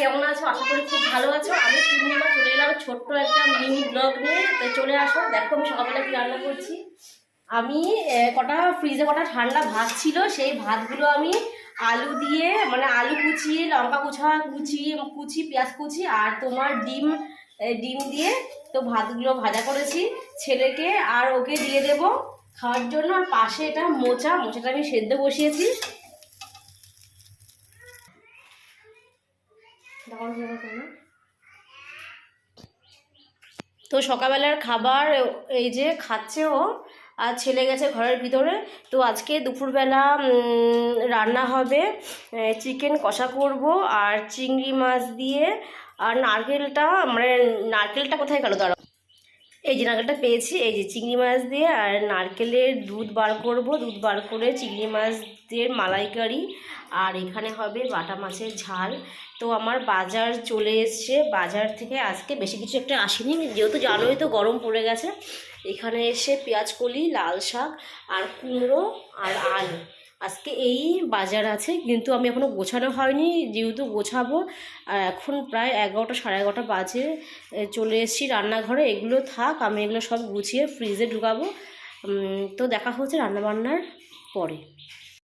কেমন আছো? আশা করি খুব ভালো আছো। আমি পূর্ণিমা চলে এলাম ছোট্ট একটা মিনি ব্লগ নিয়ে। তো চলে আসো। দেখো, আমি সকালবেলা কি রান্না করছি। আমি কটা ফ্রিজে কটা ঠান্ডা ভাত ছিল, সেই ভাতগুলো আমি আলু দিয়ে মানে আলু কুচিয়ে লঙ্কা কুচা, কুচি কুচি, পেঁয়াজ কুচি আর তোমার ডিম ডিম দিয়ে তো ভাতগুলো ভাজা করেছি। ছেলেকে আর ওকে দিয়ে দেব খাওয়ার জন্য। আর পাশে এটা মোচা। মোচাটা আমি সেদ্ধ বসিয়েছি দাঁড়াও, দাঁড়াও, দাঁড়াও। তো সকালবেলার খাবার, এই যে খাচ্ছে ও, আর ছেলে গেছে ঘরের ভিতরে। তো আজকে দুপুরবেলা রান্না হবে চিকেন কষা করব, আর চিংড়ি মাছ দিয়ে, আর নারকেলটা মানে নারকেলটা কোথায় গেল দাঁড়াও। এই যে নারকেলটা পেয়েছি, এই যে চিংড়ি মাছ দিয়ে আর নারকেলের দুধ বার করব। দুধ বার করে চিংড়ি মাছ দিয়ে মালাইকারি আর এখানে হবে বাটা মাছের ঝাল। তো আমার বাজার চলে এসছে। বাজার থেকে আজকে বেশি কিছু একটা আসেনি। যেহেতু জানোই তো গরম পড়ে গেছে। এখানে এসে পেঁয়াজ কলি, লাল শাক আর কুমড়ো আর আলু। আজকে এই বাজার আছে, কিন্তু আমি এখনও গোছানো হয়নি। যেহেতু গোছাবো, আর এখন প্রায় এগারোটা, সাড়ে এগারোটা বাজে। চলে এসেছি রান্নাঘরে। এগুলো থাক, আমি এগুলো সব গুছিয়ে ফ্রিজে ঢুকাবো। তো দেখা হচ্ছে রান্নাবান্নার পরে।